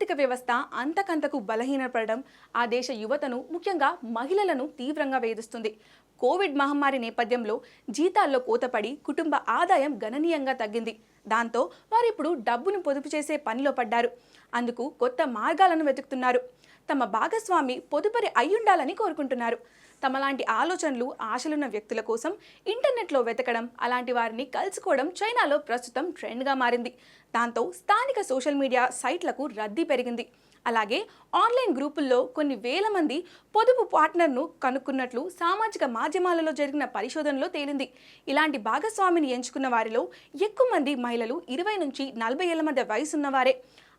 ఆర్థిక వ్యవస్థ అంతకంతకు బలహీనపడడం ఆ దేశ యువతను ముఖ్యంగా మహిళలను తీవ్రంగా వేధిస్తుంది. కోవిడ్ మహమ్మారి నేపథ్యంలో జీతాల్లో కోతపడి కుటుంబ ఆదాయం గణనీయంగా తగ్గింది. దాంతో వారిప్పుడు డబ్బును పొదుపు చేసే పనిలో పడ్డారు. అందుకు కొత్త మార్గాలను వెతుకుతున్నారు. తమ భాగస్వామి పొదుపరి అయ్యుండాలని కోరుకుంటున్నారు. తమలాంటి ఆలోచనలు ఆశలున్న వ్యక్తుల కోసం ఇంటర్నెట్లో వెతకడం అలాంటి వారిని కలుసుకోవడం చైనాలో ప్రస్తుతం ట్రెండ్గా మారింది. దాంతో స్థానిక సోషల్ మీడియా సైట్లకు రద్దీ పెరిగింది. అలాగే ఆన్లైన్ గ్రూపుల్లో కొన్ని వేల మంది పొదుపు పార్ట్నర్ను కనుక్కున్నట్లు సామాజిక మాధ్యమాలలో జరిగిన పరిశోధనలో తేలింది. ఇలాంటి భాగస్వామిని ఎంచుకున్న వారిలో ఎక్కువ మంది మహిళలు ఇరవై నుంచి నలభై ఏళ్ళ మధ్య వయసున్నవారే.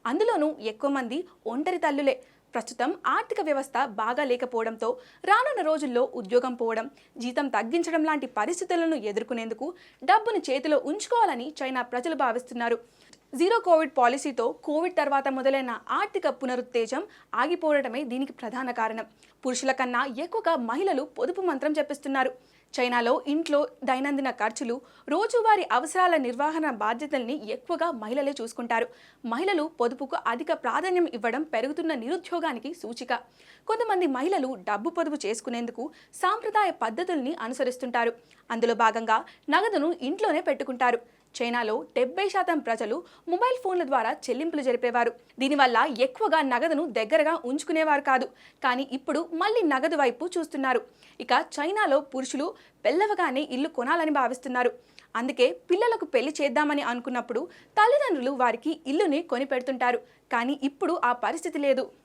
అందులోనూ ఎక్కువ మంది ఒంటరి తల్లులే. ప్రస్తుతం ఆర్థిక వ్యవస్థ బాగా లేకపోవడంతో రానున్న రోజుల్లో ఉద్యోగం పోవడం జీతం తగ్గించడం లాంటి పరిస్థితులను ఎదుర్కొనేందుకు డబ్బును చేతిలో ఉంచుకోవాలని చైనా ప్రజలు భావిస్తున్నారు. జీరో కోవిడ్ పాలసీతో కోవిడ్ తర్వాత మొదలైన ఆర్థిక పునరుత్తేజం ఆగిపోవడమే దీనికి ప్రధాన కారణం. పురుషుల కన్నా ఎక్కువగా మహిళలు పొదుపు మంత్రం చెప్పిస్తున్నారు చైనాలో ఇంట్లో దైనందిన ఖర్చులు రోజువారీ అవసరాల నిర్వహణ బాధ్యతల్ని ఎక్కువగా మహిళలే చూసుకుంటారు. మహిళలు పొదుపుకు అధిక ప్రాధాన్యం ఇవ్వడం పెరుగుతున్న నిరుద్యోగానికి సూచిక. కొంతమంది మహిళలు డబ్బు పొదుపు చేసుకునేందుకు సాంప్రదాయ పద్ధతుల్ని అనుసరిస్తుంటారు. అందులో భాగంగా నగదును ఇంట్లోనే పెట్టుకుంటారు. చైనాలో డెబ్బై శాతం ప్రజలు మొబైల్ ఫోన్ల ద్వారా చెల్లింపులు జరిపేవారు. దీనివల్ల ఎక్కువగా నగదును దగ్గరగా ఉంచుకునేవారు కాదు. కానీ ఇప్పుడు మళ్ళీ నగదు వైపు చూస్తున్నారు. ఇక చైనాలో పురుషులు పెళ్ళవగానే ఇల్లు కొనాలని భావిస్తున్నారు. అందుకే పిల్లలకు పెళ్ళి చేద్దామని అనుకున్నప్పుడు తల్లిదండ్రులు వారికి ఇల్లుని కొనిపెడుతుంటారు కానీ ఇప్పుడు ఆ పరిస్థితి లేదు.